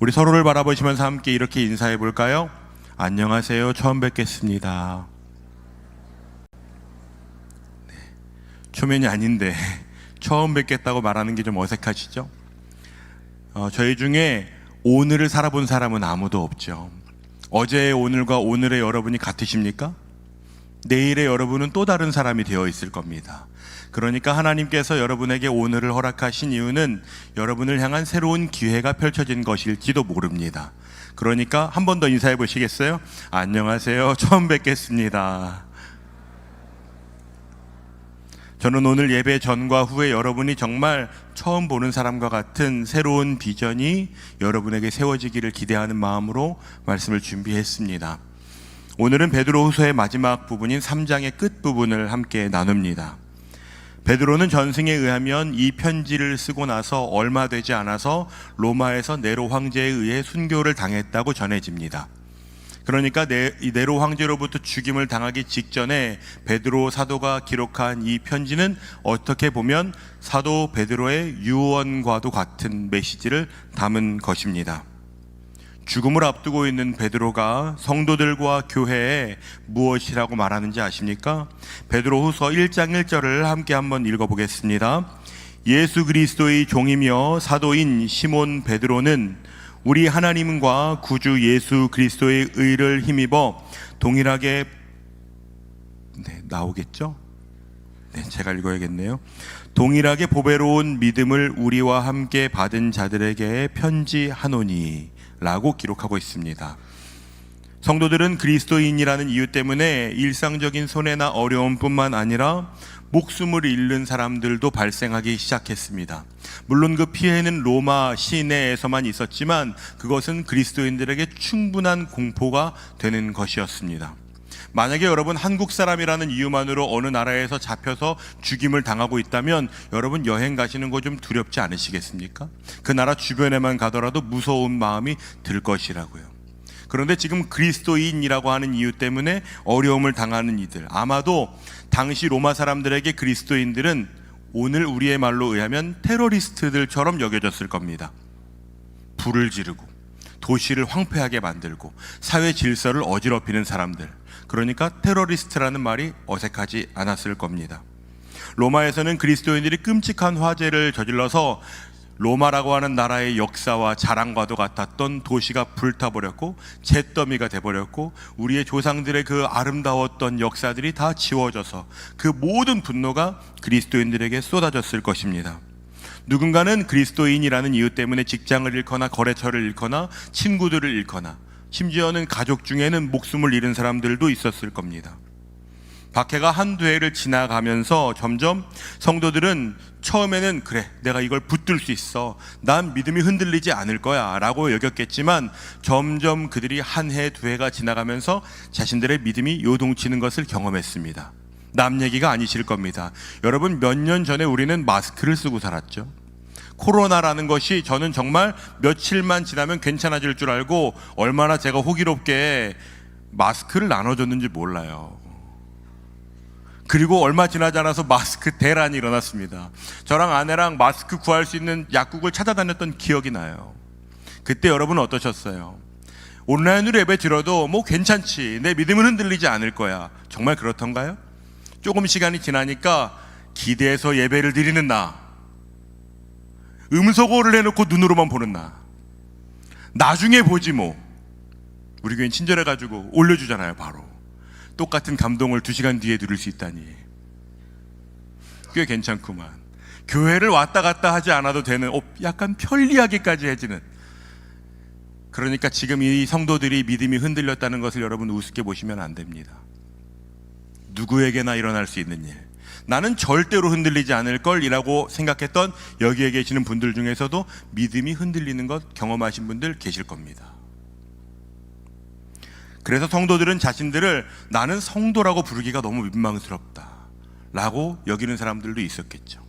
우리 서로를 바라보시면서 함께 이렇게 인사해 볼까요? 안녕하세요. 처음 뵙겠습니다. 네, 초면이 아닌데 처음 뵙겠다고 말하는 게 좀 어색하시죠? 어, 저희 중에 오늘을 살아본 사람은 아무도 없죠. 어제의 오늘과 오늘의 여러분이 같으십니까? 내일의 여러분은 또 다른 사람이 되어 있을 겁니다. 그러니까 하나님께서 여러분에게 오늘을 허락하신 이유는 여러분을 향한 새로운 기회가 펼쳐진 것일지도 모릅니다. 그러니까 한 번 더 인사해 보시겠어요? 안녕하세요. 처음 뵙겠습니다. 저는 오늘 예배 전과 후에 여러분이 정말 처음 보는 사람과 같은 새로운 비전이 여러분에게 세워지기를 기대하는 마음으로 말씀을 준비했습니다. 오늘은 베드로후서의 마지막 부분인 3장의 끝 부분을 함께 나눕니다. 베드로는 전승에 의하면 이 편지를 쓰고 나서 얼마 되지 않아서 로마에서 네로 황제에 의해 순교를 당했다고 전해집니다. 그러니까 네, 이 네로 황제로부터 죽임을 당하기 직전에 베드로 사도가 기록한 이 편지는 어떻게 보면 사도 베드로의 유언과도 같은 메시지를 담은 것입니다. 죽음을 앞두고 있는 베드로가 성도들과 교회에 무엇이라고 말하는지 아십니까? 베드로후서 1장 1절을 함께 한번 읽어보겠습니다. 예수 그리스도의 종이며 사도인 시몬 베드로는 우리 하나님과 구주 예수 그리스도의 의를 힘입어 동일하게 네, 나오겠죠? 네, 제가 읽어야겠네요. 동일하게 보배로운 믿음을 우리와 함께 받은 자들에게 편지하노니 라고 기록하고 있습니다. 성도들은 그리스도인이라는 이유 때문에 일상적인 손해나 어려움뿐만 아니라 목숨을 잃는 사람들도 발생하기 시작했습니다. 물론 그 피해는 로마 시내에서만 있었지만 그것은 그리스도인들에게 충분한 공포가 되는 것이었습니다. 만약에 여러분 한국 사람이라는 이유만으로 어느 나라에서 잡혀서 죽임을 당하고 있다면 여러분 여행 가시는 거 좀 두렵지 않으시겠습니까? 그 나라 주변에만 가더라도 무서운 마음이 들 것이라고요. 그런데 지금 그리스도인이라고 하는 이유 때문에 어려움을 당하는 이들 아마도 당시 로마 사람들에게 그리스도인들은 오늘 우리의 말로 의하면 테러리스트들처럼 여겨졌을 겁니다. 불을 지르고 도시를 황폐하게 만들고 사회 질서를 어지럽히는 사람들. 그러니까 테러리스트라는 말이 어색하지 않았을 겁니다. 로마에서는 그리스도인들이 끔찍한 화재를 저질러서 로마라고 하는 나라의 역사와 자랑과도 같았던 도시가 불타버렸고 잿더미가 돼버렸고 우리의 조상들의 그 아름다웠던 역사들이 다 지워져서 그 모든 분노가 그리스도인들에게 쏟아졌을 것입니다. 누군가는 그리스도인이라는 이유 때문에 직장을 잃거나 거래처를 잃거나 친구들을 잃거나 심지어는 가족 중에는 목숨을 잃은 사람들도 있었을 겁니다. 박해가 한두 해를 지나가면서 점점 성도들은 처음에는 그래 내가 이걸 붙들 수 있어. 난 믿음이 흔들리지 않을 거야 라고 여겼겠지만 점점 그들이 한 해 두 해가 지나가면서 자신들의 믿음이 요동치는 것을 경험했습니다. 남 얘기가 아니실 겁니다. 여러분 몇 년 전에 우리는 마스크를 쓰고 살았죠 코로나라는 것이 저는 정말 며칠만 지나면 괜찮아질 줄 알고 얼마나 제가 호기롭게 마스크를 나눠줬는지 몰라요 그리고 얼마 지나지 않아서 마스크 대란이 일어났습니다. 저랑 아내랑 마스크 구할 수 있는 약국을 찾아다녔던 기억이 나요. 그때 여러분은 어떠셨어요? 온라인으로 예배 들어도 뭐 괜찮지. 내 믿음은 흔들리지 않을 거야. 정말 그렇던가요? 조금 시간이 지나니까 기대해서 예배를 드리는 나. 음소거를 해놓고 눈으로만 보는 나. 나중에 보지 뭐. 우리 교인 친절해가지고 올려주잖아요, 바로. 똑같은 감동을 두 시간 뒤에 누릴 수 있다니. 꽤 괜찮구만. 교회를 왔다 갔다 하지 않아도 되는, 어, 약간 편리하게까지 해지는. 그러니까 지금 이 성도들이 믿음이 흔들렸다는 것을 여러분 우습게 보시면 안 됩니다. 누구에게나 일어날 수 있는 일. 나는 절대로 흔들리지 않을 걸이라고 생각했던 여기에 계시는 분들 중에서도 믿음이 흔들리는 것 경험하신 분들 계실 겁니다. 그래서 성도들은 자신들을 나는 성도라고 부르기가 너무 민망스럽다. 라고 여기는 사람들도 있었겠죠.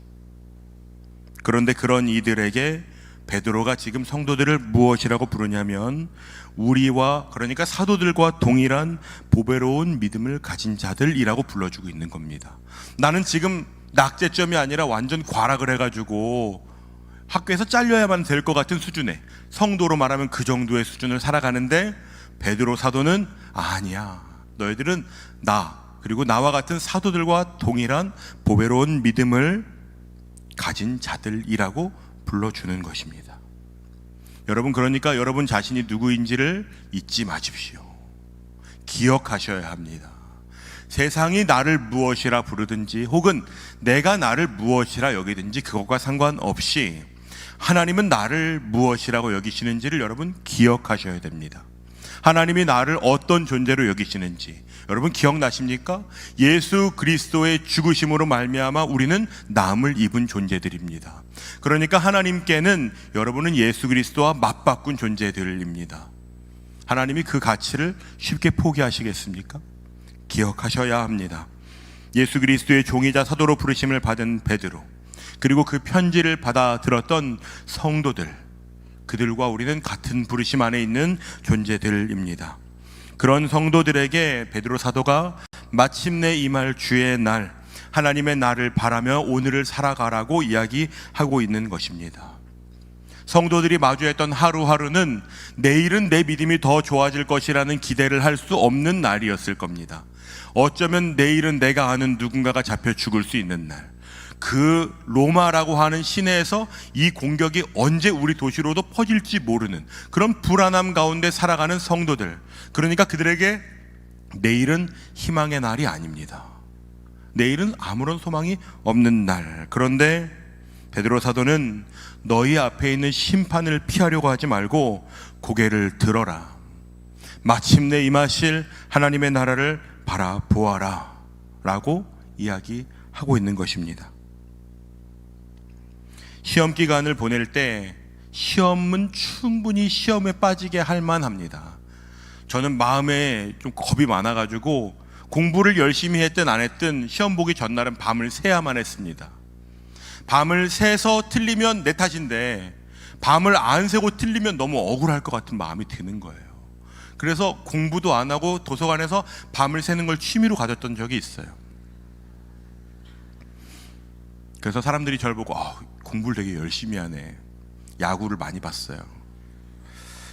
그런데 그런 이들에게 베드로가 지금 성도들을 무엇이라고 부르냐면 우리와 그러니까 사도들과 동일한 보배로운 믿음을 가진 자들이라고 불러주고 있는 겁니다. 나는 지금 낙제점이 아니라 완전 과락을 해가지고 학교에서 잘려야만 될 것 같은 수준의 성도로 말하면 그 정도의 수준을 살아가는데 베드로 사도는 아니야. 너희들은 나 그리고 나와 같은 사도들과 동일한 보배로운 믿음을 가진 자들이라고 불러주는 것입니다. 여러분 그러니까 여러분 자신이 누구인지를 잊지 마십시오. 기억하셔야 합니다. 세상이 나를 무엇이라 부르든지 혹은 내가 나를 무엇이라 여기든지 그것과 상관없이 하나님은 나를 무엇이라고 여기시는지를 여러분 기억하셔야 됩니다. 하나님이 나를 어떤 존재로 여기시는지 여러분 기억나십니까? 예수 그리스도의 죽으심으로 말미암아 우리는 남을 입은 존재들입니다. 그러니까 하나님께는 여러분은 예수 그리스도와 맞바꾼 존재들입니다. 하나님이 그 가치를 쉽게 포기하시겠습니까? 기억하셔야 합니다. 예수 그리스도의 종이자 사도로 부르심을 받은 베드로 그리고 그 편지를 받아 들었던 성도들 그들과 우리는 같은 부르심 안에 있는 존재들입니다. 그런 성도들에게 베드로 사도가 마침내 임할 주의 날 하나님의 날을 바라며 오늘을 살아가라고 이야기하고 있는 것입니다. 성도들이 마주했던 하루하루는 내일은 내 믿음이 더 좋아질 것이라는 기대를 할 수 없는 날이었을 겁니다. 어쩌면 내일은 내가 아는 누군가가 잡혀 죽을 수 있는 날. 그 로마라고 하는 시내에서 이 공격이 언제 우리 도시로도 퍼질지 모르는 그런 불안함 가운데 살아가는 성도들. 그러니까 그들에게 내일은 희망의 날이 아닙니다. 내일은 아무런 소망이 없는 날. 그런데 베드로 사도는 너희 앞에 있는 심판을 피하려고 하지 말고 고개를 들어라. 마침내 임하실 하나님의 나라를 바라보아라. 라고 이야기하고 있는 것입니다. 시험 기간을 보낼 때 시험은 충분히 시험에 빠지게 할 만합니다. 저는 마음에 좀 겁이 많아가지고 공부를 열심히 했든 안 했든 시험 보기 전날은 밤을 새야만 했습니다. 밤을 새서 틀리면 내 탓인데 밤을 안 새고 틀리면 너무 억울할 것 같은 마음이 드는 거예요. 그래서 공부도 안 하고 도서관에서 밤을 새는 걸 취미로 가졌던 적이 있어요. 그래서 사람들이 저를 보고 아, 공부를 되게 열심히 하네. 야구를 많이 봤어요.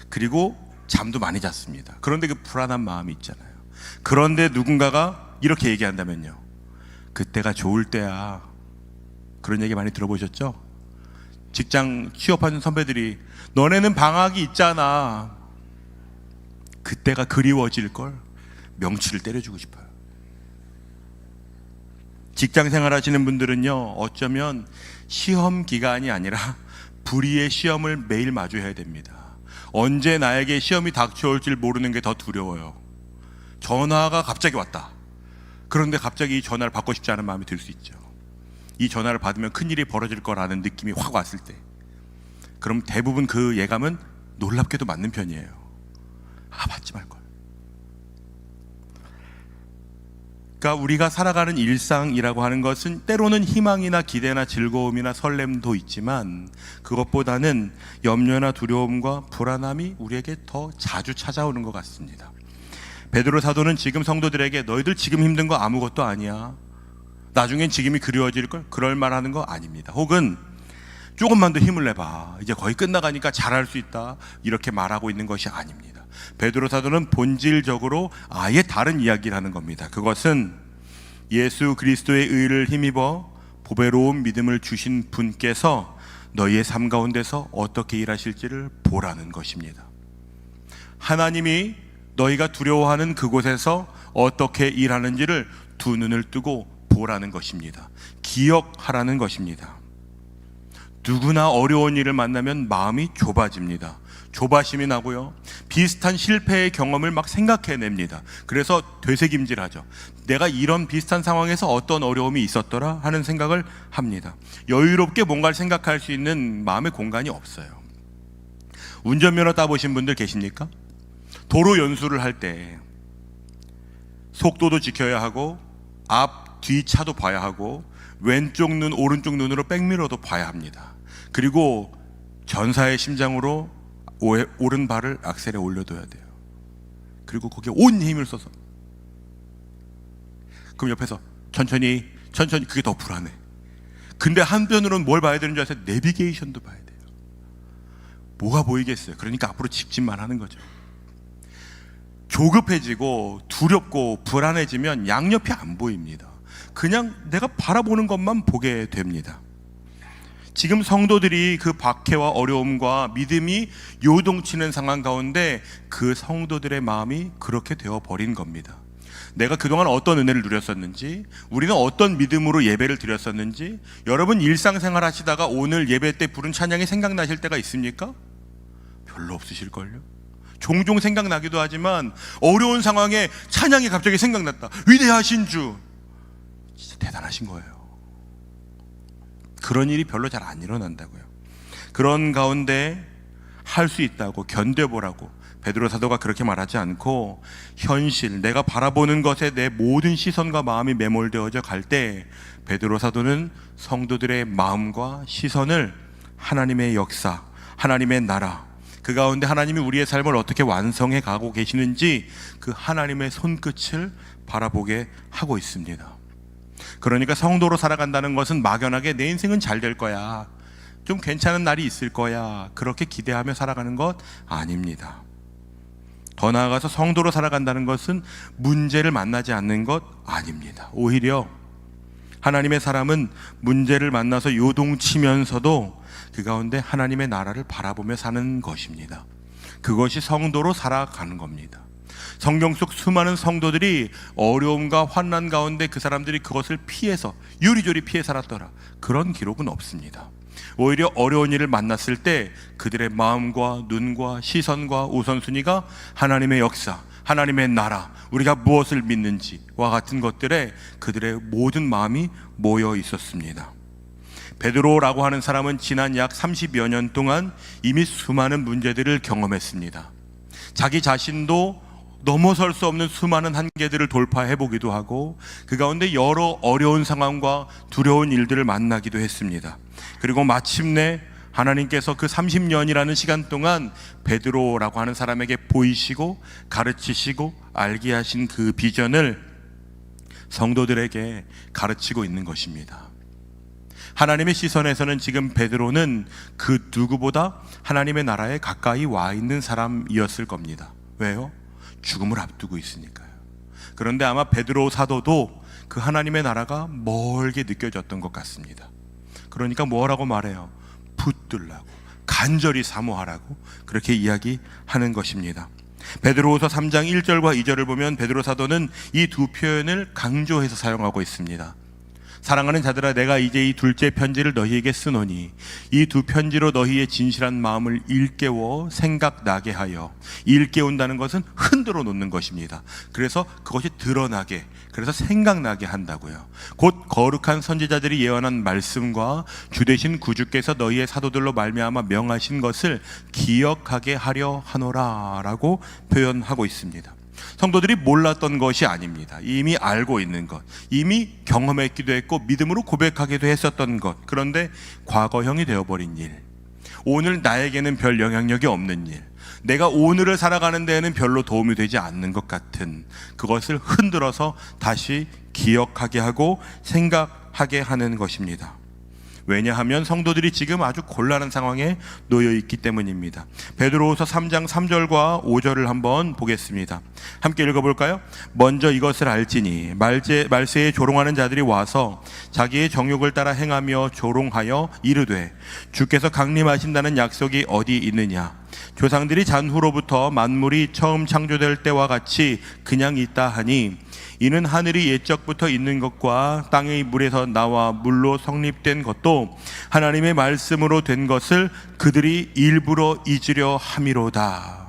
그리고 잠도 많이 잤습니다. 그런데 그 불안한 마음이 있잖아요. 그런데 누군가가 이렇게 얘기한다면요. 그때가 좋을 때야. 그런 얘기 많이 들어보셨죠? 직장 취업하는 선배들이 너네는 방학이 있잖아. 그때가 그리워질 걸 명치를 때려주고 싶어요. 직장 생활하시는 분들은요, 어쩌면 시험 기간이 아니라 불의의 시험을 매일 마주해야 됩니다. 언제 나에게 시험이 닥쳐올 줄 모르는 게 더 두려워요. 전화가 갑자기 왔다. 그런데 갑자기 이 전화를 받고 싶지 않은 마음이 들 수 있죠. 이 전화를 받으면 큰일이 벌어질 거라는 느낌이 확 왔을 때. 그럼 대부분 그 예감은 놀랍게도 맞는 편이에요. 아, 받지 말걸. 그러니까 우리가 살아가는 일상이라고 하는 것은 때로는 희망이나 기대나 즐거움이나 설렘도 있지만 그것보다는 염려나 두려움과 불안함이 우리에게 더 자주 찾아오는 것 같습니다. 베드로 사도는 지금 성도들에게 너희들 지금 힘든 거 아무것도 아니야. 나중엔 지금이 그리워질 걸 그럴 말하는 거 아닙니다. 혹은 조금만 더 힘을 내봐. 이제 거의 끝나가니까 잘할 수 있다. 이렇게 말하고 있는 것이 아닙니다. 베드로 사도는 본질적으로 아예 다른 이야기를 하는 겁니다. 그것은 예수 그리스도의 의를 힘입어 보배로운 믿음을 주신 분께서 너희의 삶 가운데서 어떻게 일하실지를 보라는 것입니다. 하나님이 너희가 두려워하는 그곳에서 어떻게 일하는지를 두 눈을 뜨고 보라는 것입니다. 기억하라는 것입니다. 누구나 어려운 일을 만나면 마음이 좁아집니다. 조바심이 나고요. 비슷한 실패의 경험을 막 생각해냅니다. 그래서 되새김질하죠. 내가 이런 비슷한 상황에서 어떤 어려움이 있었더라 하는 생각을 합니다. 여유롭게 뭔가를 생각할 수 있는 마음의 공간이 없어요. 운전면허 따보신 분들 계십니까? 도로 연수를 할 때 속도도 지켜야 하고 앞, 뒤 차도 봐야 하고 왼쪽 눈, 오른쪽 눈으로 백미러도 봐야 합니다. 그리고 전사의 심장으로 오- 오른 발을 악셀에 올려둬야 돼요. 그리고 거기에 온 힘을 써서. 그럼 옆에서 천천히, 천천히 그게 더 불안해. 근데 한편으로는 뭘 봐야 되는 줄 아세요? 내비게이션도 봐야 돼요. 뭐가 보이겠어요? 그러니까 앞으로 직진만 하는 거죠. 조급해지고 두렵고 불안해지면 양옆이 안 보입니다. 그냥 내가 바라보는 것만 보게 됩니다. 지금 성도들이 그 박해와 어려움과 믿음이 요동치는 상황 가운데 그 성도들의 마음이 그렇게 되어 버린 겁니다. 내가 그동안 어떤 은혜를 누렸었는지, 우리는 어떤 믿음으로 예배를 드렸었는지, 여러분 일상생활 하시다가 오늘 예배 때 부른 찬양이 생각나실 때가 있습니까? 별로 없으실걸요? 종종 생각나기도 하지만 어려운 상황에 찬양이 갑자기 생각났다. 위대하신 주. 진짜 대단하신 거예요. 그런 일이 별로 잘 안 일어난다고요. 그런 가운데 할 수 있다고 견뎌보라고 베드로 사도가 그렇게 말하지 않고 현실 내가 바라보는 것에 내 모든 시선과 마음이 매몰되어져 갈 때 베드로 사도는 성도들의 마음과 시선을 하나님의 역사, 하나님의 나라 그 가운데 하나님이 우리의 삶을 어떻게 완성해 가고 계시는지 그 하나님의 손끝을 바라보게 하고 있습니다. 그러니까 성도로 살아간다는 것은 막연하게 내 인생은 잘 될 거야. 좀 괜찮은 날이 있을 거야. 그렇게 기대하며 살아가는 것 아닙니다. 더 나아가서 성도로 살아간다는 것은 문제를 만나지 않는 것 아닙니다. 오히려 하나님의 사람은 문제를 만나서 요동치면서도 그 가운데 하나님의 나라를 바라보며 사는 것입니다. 그것이 성도로 살아가는 겁니다. 성경 속 수많은 성도들이 어려움과 환난 가운데 그 사람들이 그것을 피해서 유리조리 피해 살았더라. 그런 기록은 없습니다. 오히려 어려운 일을 만났을 때 그들의 마음과 눈과 시선과 우선순위가 하나님의 역사, 하나님의 나라, 우리가 무엇을 믿는지와 같은 것들에 그들의 모든 마음이 모여 있었습니다. 베드로라고 하는 사람은 지난 약 30여 년 동안 이미 수많은 문제들을 경험했습니다. 자기 자신도 넘어설 수 없는 수많은 한계들을 돌파해 보기도 하고 그 가운데 여러 어려운 상황과 두려운 일들을 만나기도 했습니다. 그리고 마침내 하나님께서 그 30년이라는 시간 동안 베드로라고 하는 사람에게 보이시고 가르치시고 알게 하신 그 비전을 성도들에게 가르치고 있는 것입니다. 하나님의 시선에서는 지금 베드로는 그 누구보다 하나님의 나라에 가까이 와 있는 사람이었을 겁니다. 왜요? 죽음을 앞두고 있으니까요. 그런데 아마 베드로 사도도 그 하나님의 나라가 멀게 느껴졌던 것 같습니다. 그러니까 뭐라고 말해요? 붙들라고 간절히 사모하라고 그렇게 이야기하는 것입니다. 베드로후서 3장 1절과 2절을 보면 베드로 사도는 이 두 표현을 강조해서 사용하고 있습니다. 사랑하는 자들아 내가 이제 이 둘째 편지를 너희에게 쓰노니 이 두 편지로 너희의 진실한 마음을 일깨워 생각나게 하여 일깨운다는 것은 흔들어 놓는 것입니다. 그래서 그것이 드러나게 그래서 생각나게 한다고요. 곧 거룩한 선지자들이 예언한 말씀과 주 되신 구주께서 너희의 사도들로 말미암아 명하신 것을 기억하게 하려 하노라라고 표현하고 있습니다. 성도들이 몰랐던 것이 아닙니다. 이미 알고 있는 것, 이미 경험했기도 했고 믿음으로 고백하기도 했었던 것. 그런데 과거형이 되어버린 일. 오늘 나에게는 별 영향력이 없는 일. 내가 오늘을 살아가는 데에는 별로 도움이 되지 않는 것 같은 그것을 흔들어서 다시 기억하게 하고 생각하게 하는 것입니다. 왜냐하면 성도들이 지금 아주 곤란한 상황에 놓여 있기 때문입니다. 베드로후서 3장 3절과 5절을 한번 보겠습니다. 함께 읽어 볼까요? 먼저 이것을 알지니 말제 말세에 조롱하는 자들이 와서 자기의 정욕을 따라 행하며 조롱하여 이르되 주께서 강림하신다는 약속이 어디 있느냐 조상들이 잔후로부터 만물이 처음 창조될 때와 같이 그냥 있다 하니 이는 하늘이 옛적부터 있는 것과 땅의 물에서 나와 물로 성립된 것도 하나님의 말씀으로 된 것을 그들이 일부러 잊으려 함이로다.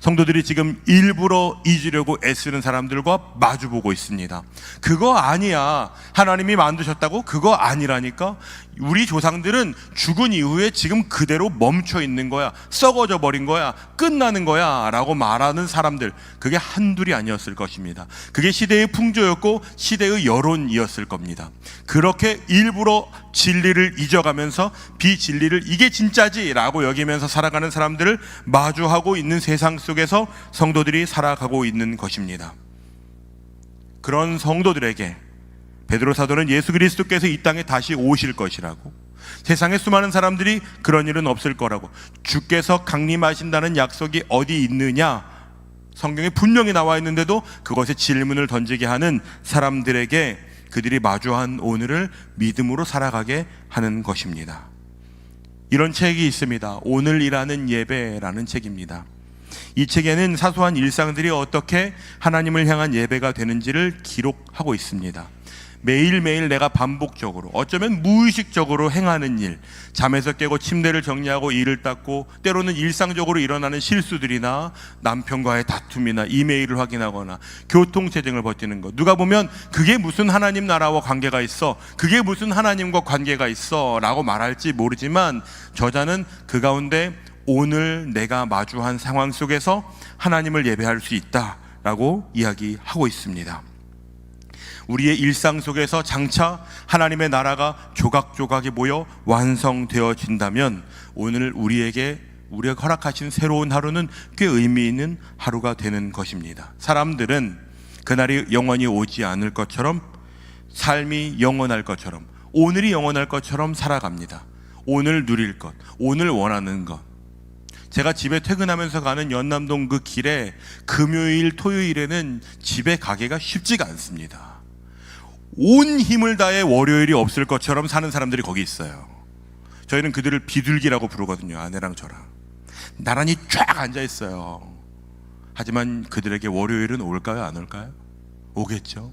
성도들이 지금 일부러 잊으려고 애쓰는 사람들과 마주보고 있습니다. 그거 아니야. 하나님이 만드셨다고? 그거 아니라니까? 우리 조상들은 죽은 이후에 지금 그대로 멈춰 있는 거야. 썩어져 버린 거야. 끝나는 거야. 라고 말하는 사람들. 그게 한둘이 아니었을 것입니다. 그게 시대의 풍조였고 시대의 여론이었을 겁니다. 그렇게 일부러 진리를 잊어가면서 비진리를 이게 진짜지 라고 여기면서 살아가는 사람들을 마주하고 있는 세상 속에서 성도들이 살아가고 있는 것입니다. 그런 성도들에게 베드로 사도는 예수 그리스도께서 이 땅에 다시 오실 것이라고 세상의 수많은 사람들이 그런 일은 없을 거라고 주께서 강림하신다는 약속이 어디 있느냐 성경에 분명히 나와 있는데도 그것에 질문을 던지게 하는 사람들에게 그들이 마주한 오늘을 믿음으로 살아가게 하는 것입니다. 이런 책이 있습니다. 오늘이라는 예배라는 책입니다. 이 책에는 사소한 일상들이 어떻게 하나님을 향한 예배가 되는지를 기록하고 있습니다. 매일매일 내가 반복적으로 어쩌면 무의식적으로 행하는 일, 잠에서 깨고 침대를 정리하고 이를 닦고 때로는 일상적으로 일어나는 실수들이나 남편과의 다툼이나 이메일을 확인하거나 교통체증을 버티는 것. 누가 보면 그게 무슨 하나님 나라와 관계가 있어? 그게 무슨 하나님과 관계가 있어? 라고 말할지 모르지만 저자는 그 가운데 오늘 내가 마주한 상황 속에서 하나님을 예배할 수 있다 라고 이야기하고 있습니다. 우리의 일상 속에서 장차 하나님의 나라가 조각조각이 모여 완성되어진다면 오늘 우리에게 우리가 허락하신 새로운 하루는 꽤 의미 있는 하루가 되는 것입니다. 사람들은 그날이 영원히 오지 않을 것처럼 삶이 영원할 것처럼 오늘이 영원할 것처럼 살아갑니다. 오늘 누릴 것, 오늘 원하는 것. 제가 집에 퇴근하면서 가는 연남동 그 길에 금요일, 토요일에는 집에 가기가 쉽지가 않습니다. 온 힘을 다해 월요일이 없을 것처럼 사는 사람들이 거기 있어요. 저희는 그들을 비둘기라고 부르거든요. 아내랑 저랑. 나란히 쫙 앉아 있어요. 하지만 그들에게 월요일은 올까요? 안 올까요? 오겠죠.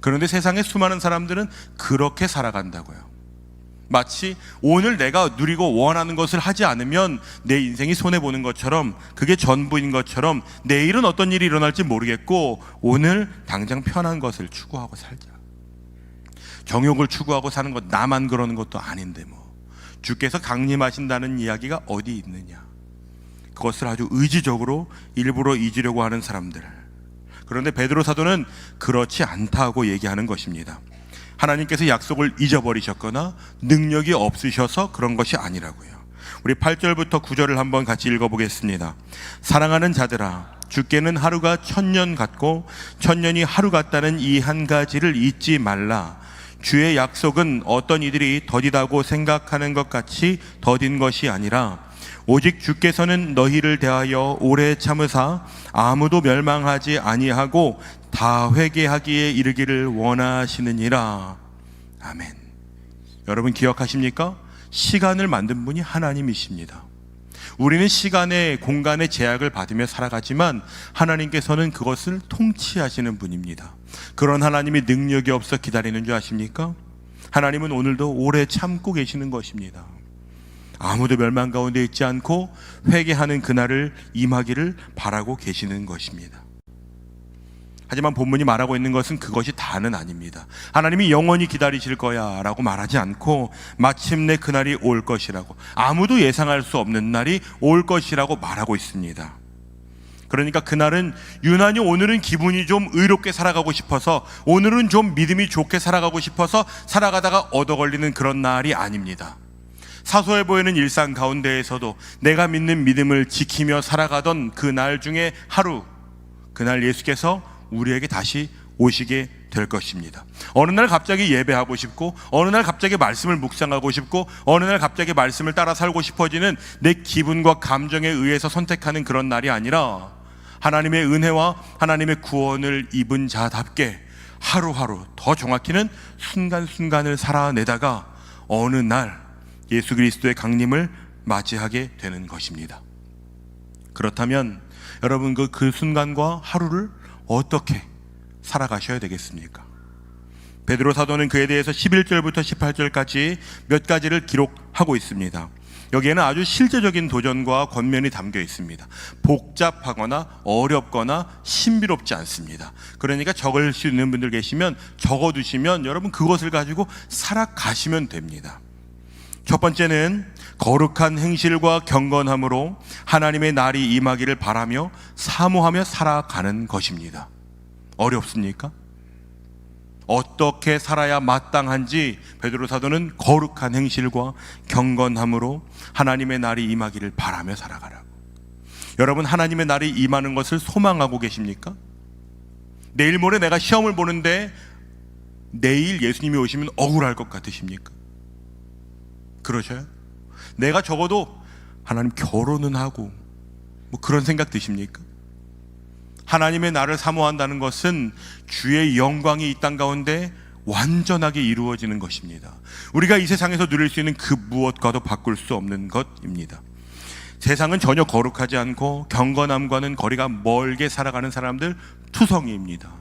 그런데 세상의 수많은 사람들은 그렇게 살아간다고요. 마치 오늘 내가 누리고 원하는 것을 하지 않으면 내 인생이 손해보는 것처럼 그게 전부인 것처럼 내일은 어떤 일이 일어날지 모르겠고 오늘 당장 편한 것을 추구하고 살자. 정욕을 추구하고 사는 것 나만 그러는 것도 아닌데 뭐. 주께서 강림하신다는 이야기가 어디 있느냐? 그것을 아주 의지적으로 일부러 잊으려고 하는 사람들. 그런데 베드로 사도는 그렇지 않다고 얘기하는 것입니다. 하나님께서 약속을 잊어버리셨거나 능력이 없으셔서 그런 것이 아니라고요. 우리 8절부터 9절을 한번 같이 읽어보겠습니다. 사랑하는 자들아 주께는 하루가 천년 같고 천년이 하루 같다는 이 한 가지를 잊지 말라 주의 약속은 어떤 이들이 더디다고 생각하는 것 같이 더딘 것이 아니라 오직 주께서는 너희를 대하여 오래 참으사 아무도 멸망하지 아니하고 다 회개하기에 이르기를 원하시느니라. 아멘. 여러분 기억하십니까? 시간을 만든 분이 하나님이십니다. 우리는 시간의 공간의 제약을 받으며 살아가지만 하나님께서는 그것을 통치하시는 분입니다. 그런 하나님이 능력이 없어 기다리는 줄 아십니까? 하나님은 오늘도 오래 참고 계시는 것입니다. 아무도 멸망 가운데 있지 않고 회개하는 그날을 임하기를 바라고 계시는 것입니다. 하지만 본문이 말하고 있는 것은 그것이 다는 아닙니다. 하나님이 영원히 기다리실 거야 라고 말하지 않고 마침내 그날이 올 것이라고 아무도 예상할 수 없는 날이 올 것이라고 말하고 있습니다. 그러니까 그날은 유난히 오늘은 기분이 좀 의롭게 살아가고 싶어서 오늘은 좀 믿음이 좋게 살아가고 싶어서 살아가다가 얻어 걸리는 그런 날이 아닙니다. 사소해 보이는 일상 가운데에서도 내가 믿는 믿음을 지키며 살아가던 그 날 중에 하루 그날 예수께서 우리에게 다시 오시게 될 것입니다. 어느 날 갑자기 예배하고 싶고, 어느 날 갑자기 말씀을 묵상하고 싶고, 어느 날 갑자기 말씀을 따라 살고 싶어지는 내 기분과 감정에 의해서 선택하는 그런 날이 아니라 하나님의 은혜와 하나님의 구원을 입은 자답게 하루하루 더 정확히는 순간순간을 살아내다가 어느 날 예수 그리스도의 강림을 맞이하게 되는 것입니다. 그렇다면 여러분 그, 그 순간과 하루를 어떻게 살아가셔야 되겠습니까? 베드로 사도는 그에 대해서 11절부터 18절까지 몇 가지를 기록하고 있습니다. 여기에는 아주 실제적인 도전과 권면이 담겨 있습니다. 복잡하거나 어렵거나 신비롭지 않습니다. 그러니까 적을 수 있는 분들 계시면 적어 두시면 여러분 그것을 가지고 살아가시면 됩니다. 첫 번째는 거룩한 행실과 경건함으로 하나님의 날이 임하기를 바라며 사모하며 살아가는 것입니다. 어렵습니까? 어떻게 살아야 마땅한지 베드로 사도는 거룩한 행실과 경건함으로 하나님의 날이 임하기를 바라며 살아가라고. 여러분 하나님의 날이 임하는 것을 소망하고 계십니까? 내일 모레 내가 시험을 보는데 내일 예수님이 오시면 억울할 것 같으십니까? 그러셔요? 내가 적어도 하나님 결혼은 하고 뭐 그런 생각 드십니까? 하나님의 나를 사모한다는 것은 주의 영광이 이 땅 가운데 완전하게 이루어지는 것입니다. 우리가 이 세상에서 누릴 수 있는 그 무엇과도 바꿀 수 없는 것입니다. 세상은 전혀 거룩하지 않고 경건함과는 거리가 멀게 살아가는 사람들 투성이입니다.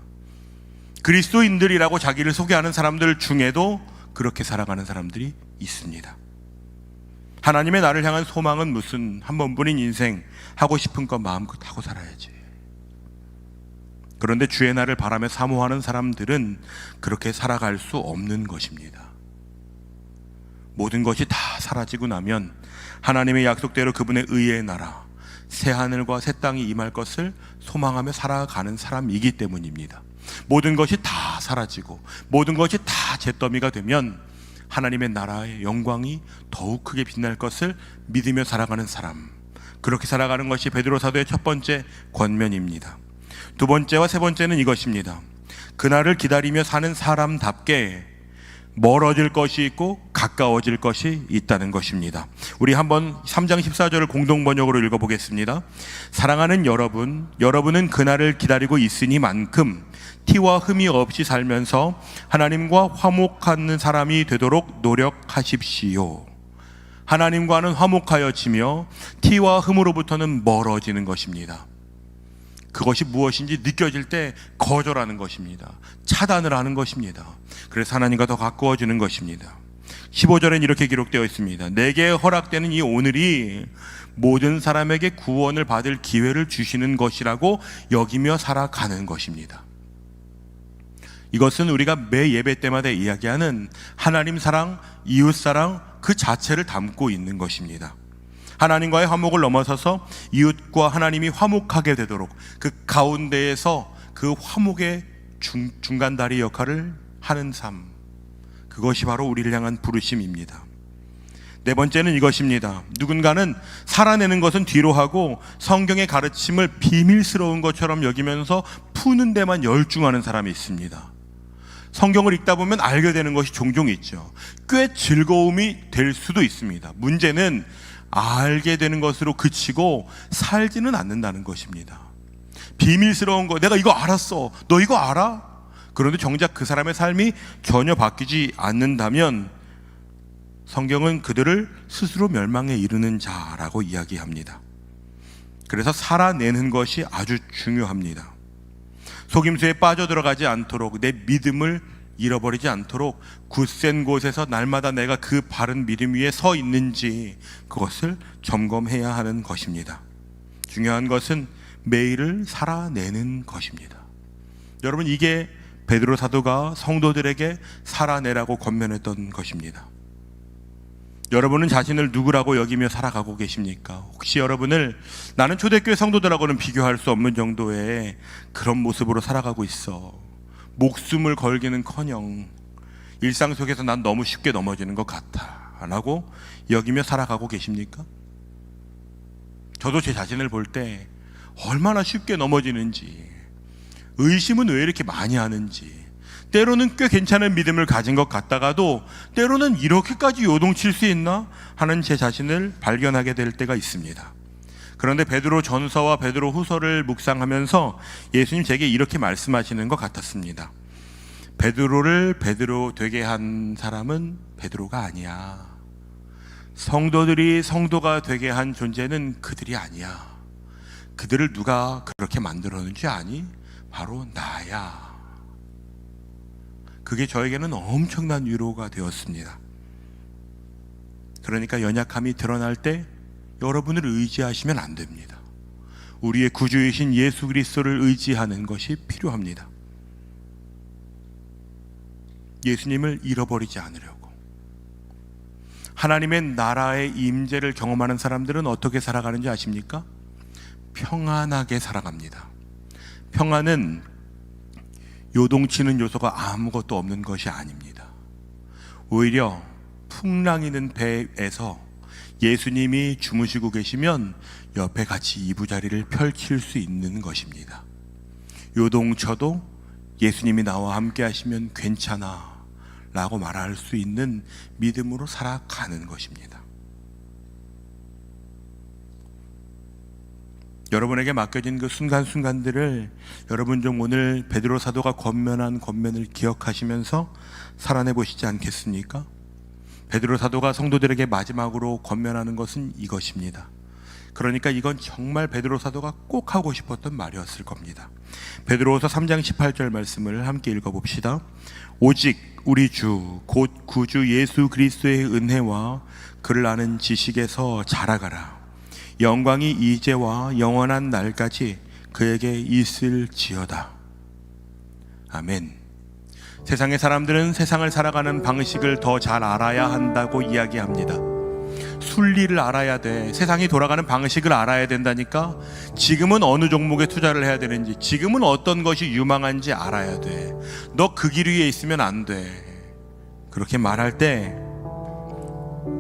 그리스도인들이라고 자기를 소개하는 사람들 중에도 그렇게 살아가는 사람들이 있습니다. 하나님의 나를 향한 소망은 무슨 한 번뿐인 인생 하고 싶은 것 마음껏 하고 살아야지. 그런데 주의 날을 바라며 사모하는 사람들은 그렇게 살아갈 수 없는 것입니다. 모든 것이 다 사라지고 나면 하나님의 약속대로 그분의 의의 나라, 새 하늘과 새 땅이 임할 것을 소망하며 살아가는 사람이기 때문입니다. 모든 것이 다 사라지고 모든 것이 다 잿더미가 되면 하나님의 나라의 영광이 더욱 크게 빛날 것을 믿으며 살아가는 사람. 그렇게 살아가는 것이 베드로 사도의 첫 번째 권면입니다. 두 번째와 세 번째는 이것입니다. 그날을 기다리며 사는 사람답게 멀어질 것이 있고 가까워질 것이 있다는 것입니다. 우리 한번 3장 14절을 공동 번역으로 읽어 보겠습니다. 사랑하는 여러분, 여러분은 그날을 기다리고 있으니만큼 티와 흠이 없이 살면서 하나님과 화목하는 사람이 되도록 노력하십시오. 하나님과는 화목하여 지며 티와 흠으로부터는 멀어지는 것입니다. 그것이 무엇인지 느껴질 때 거절하는 것입니다. 차단을 하는 것입니다. 그래서 하나님과 더 가까워지는 것입니다. 15절엔 이렇게 기록되어 있습니다. 내게 허락되는 이 오늘이 모든 사람에게 구원을 받을 기회를 주시는 것이라고 여기며 살아가는 것입니다. 이것은 우리가 매 예배 때마다 이야기하는 하나님 사랑, 이웃 사랑 그 자체를 담고 있는 것입니다. 하나님과의 화목을 넘어서서 이웃과 하나님이 화목하게 되도록 그 가운데에서 그 화목의 중, 중간다리 역할을 하는 삶. 그것이 바로 우리를 향한 부르심입니다. 네 번째는 이것입니다. 누군가는 살아내는 것은 뒤로 하고 성경의 가르침을 비밀스러운 것처럼 여기면서 푸는 데만 열중하는 사람이 있습니다. 성경을 읽다 보면 알게 되는 것이 종종 있죠. 꽤 즐거움이 될 수도 있습니다. 문제는 알게 되는 것으로 그치고 살지는 않는다는 것입니다. 비밀스러운 거, 내가 이거 알았어. 너 이거 알아? 그런데 정작 그 사람의 삶이 전혀 바뀌지 않는다면 성경은 그들을 스스로 멸망에 이르는 자라고 이야기합니다. 그래서 살아내는 것이 아주 중요합니다. 속임수에 빠져들어가지 않도록 내 믿음을 잃어버리지 않도록 굳센 곳에서 날마다 내가 그 바른 믿음 위에 서 있는지 그것을 점검해야 하는 것입니다. 중요한 것은 매일을 살아내는 것입니다. 여러분 이게 베드로 사도가 성도들에게 살아내라고 권면했던 것입니다. 여러분은 자신을 누구라고 여기며 살아가고 계십니까? 혹시 여러분을 나는 초대교회 성도들하고는 비교할 수 없는 정도의 그런 모습으로 살아가고 있어. 목숨을 걸기는커녕 일상 속에서 난 너무 쉽게 넘어지는 것 같아. 라고 여기며 살아가고 계십니까? 저도 제 자신을 볼 때 얼마나 쉽게 넘어지는지, 의심은 왜 이렇게 많이 하는지, 때로는 꽤 괜찮은 믿음을 가진 것 같다가도 때로는 이렇게까지 요동칠 수 있나 하는 제 자신을 발견하게 될 때가 있습니다. 그런데 베드로 전서와 베드로 후서를 묵상하면서 예수님 제게 이렇게 말씀하시는 것 같았습니다. 베드로를 베드로 되게 한 사람은 베드로가 아니야. 성도들이 성도가 되게 한 존재는 그들이 아니야. 그들을 누가 그렇게 만들었는지 아니? 바로 나야. 그게 저에게는 엄청난 위로가 되었습니다. 그러니까 연약함이 드러날 때 여러분을 의지하시면 안 됩니다. 우리의 구주이신 예수 그리스도를 의지하는 것이 필요합니다. 예수님을 잃어버리지 않으려고. 하나님의 나라의 임재를 경험하는 사람들은 어떻게 살아가는지 아십니까? 평안하게 살아갑니다. 평안은 요동치는 요소가 아무것도 없는 것이 아닙니다. 오히려 풍랑이는 배에서 예수님이 주무시고 계시면 옆에 같이 이부자리를 펼칠 수 있는 것입니다. 요동쳐도 예수님이 나와 함께 하시면 괜찮아 라고 말할 수 있는 믿음으로 살아가는 것입니다. 여러분에게 맡겨진 그 순간순간들을 여러분 좀 오늘 베드로 사도가 권면한 권면을 기억하시면서 살아내 보시지 않겠습니까? 베드로 사도가 성도들에게 마지막으로 권면하는 것은 이것입니다. 그러니까 이건 정말 베드로 사도가 꼭 하고 싶었던 말이었을 겁니다. 베드로후서 3장 18절 말씀을 함께 읽어 봅시다. 오직 우리 주 곧 구주 예수 그리스도의 은혜와 그를 아는 지식에서 자라가라. 영광이 이제와 영원한 날까지 그에게 있을지어다. 아멘. 세상의 사람들은 세상을 살아가는 방식을 더 잘 알아야 한다고 이야기합니다. 순리를 알아야 돼. 세상이 돌아가는 방식을 알아야 된다니까. 지금은 어느 종목에 투자를 해야 되는지, 지금은 어떤 것이 유망한지 알아야 돼. 너 그 길 위에 있으면 안 돼. 그렇게 말할 때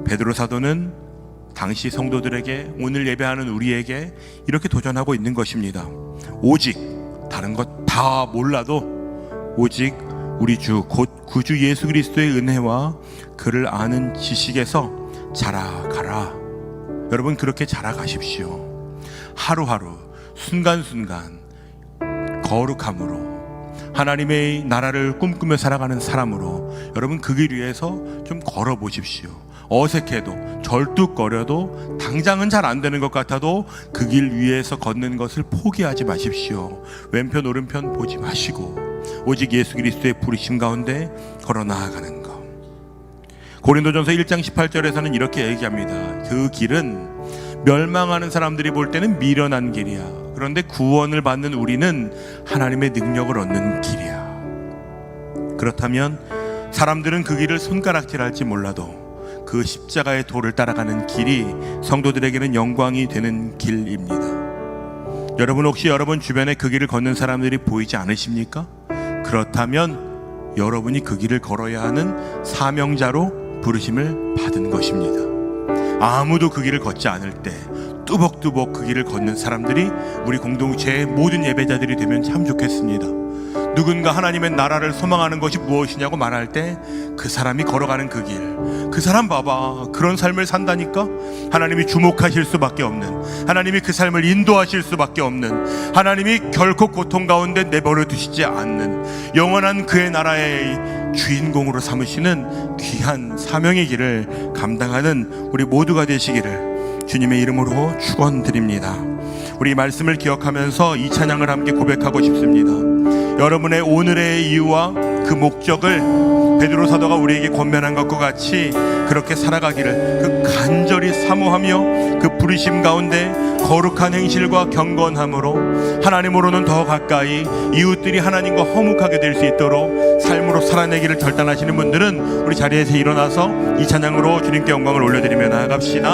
베드로 사도는 당시 성도들에게 오늘 예배하는 우리에게 이렇게 도전하고 있는 것입니다. 오직 다른 것 다 몰라도 오직 우리 주 곧 구주 예수 그리스도의 은혜와 그를 아는 지식에서 자라가라. 여러분 그렇게 자라가십시오. 하루하루 순간순간 거룩함으로 하나님의 나라를 꿈꾸며 살아가는 사람으로 여러분 그 길 위에서 좀 걸어 보십시오. 어색해도 절뚝거려도 당장은 잘 안 되는 것 같아도 그 길 위에서 걷는 것을 포기하지 마십시오. 왼편 오른편 보지 마시고 오직 예수 그리스도의 부르심 가운데 걸어 나아가는 것. 고린도전서 1장 18절에서는 이렇게 얘기합니다. 그 길은 멸망하는 사람들이 볼 때는 미련한 길이야. 그런데 구원을 받는 우리는 하나님의 능력을 얻는 길이야. 그렇다면 사람들은 그 길을 손가락질할지 몰라도 그 십자가의 도를 따라가는 길이 성도들에게는 영광이 되는 길입니다. 여러분 혹시 여러분 주변에 그 길을 걷는 사람들이 보이지 않으십니까? 그렇다면 여러분이 그 길을 걸어야 하는 사명자로 부르심을 받은 것입니다. 아무도 그 길을 걷지 않을 때 뚜벅뚜벅 그 길을 걷는 사람들이 우리 공동체의 모든 예배자들이 되면 참 좋겠습니다. 누군가 하나님의 나라를 소망하는 것이 무엇이냐고 말할 때 그 사람이 걸어가는 그 길, 그 사람 봐봐. 그런 삶을 산다니까? 하나님이 주목하실 수밖에 없는, 하나님이 그 삶을 인도하실 수밖에 없는, 하나님이 결코 고통 가운데 내버려 두시지 않는, 영원한 그의 나라의 주인공으로 삼으시는 귀한 사명의 길을 감당하는 우리 모두가 되시기를 주님의 이름으로 축원드립니다. 우리 말씀을 기억하면서 이 찬양을 함께 고백하고 싶습니다. 여러분의 오늘의 이유와 그 목적을 베드로 사도가 우리에게 권면한 것과 같이 그렇게 살아가기를 그 간절히 사모하며 그 부르심 가운데 거룩한 행실과 경건함으로 하나님으로는 더 가까이 이웃들이 하나님과 허묵하게 될 수 있도록 삶으로 살아내기를 결단하시는 분들은 우리 자리에서 일어나서 이 찬양으로 주님께 영광을 올려드리며 나아갑시다.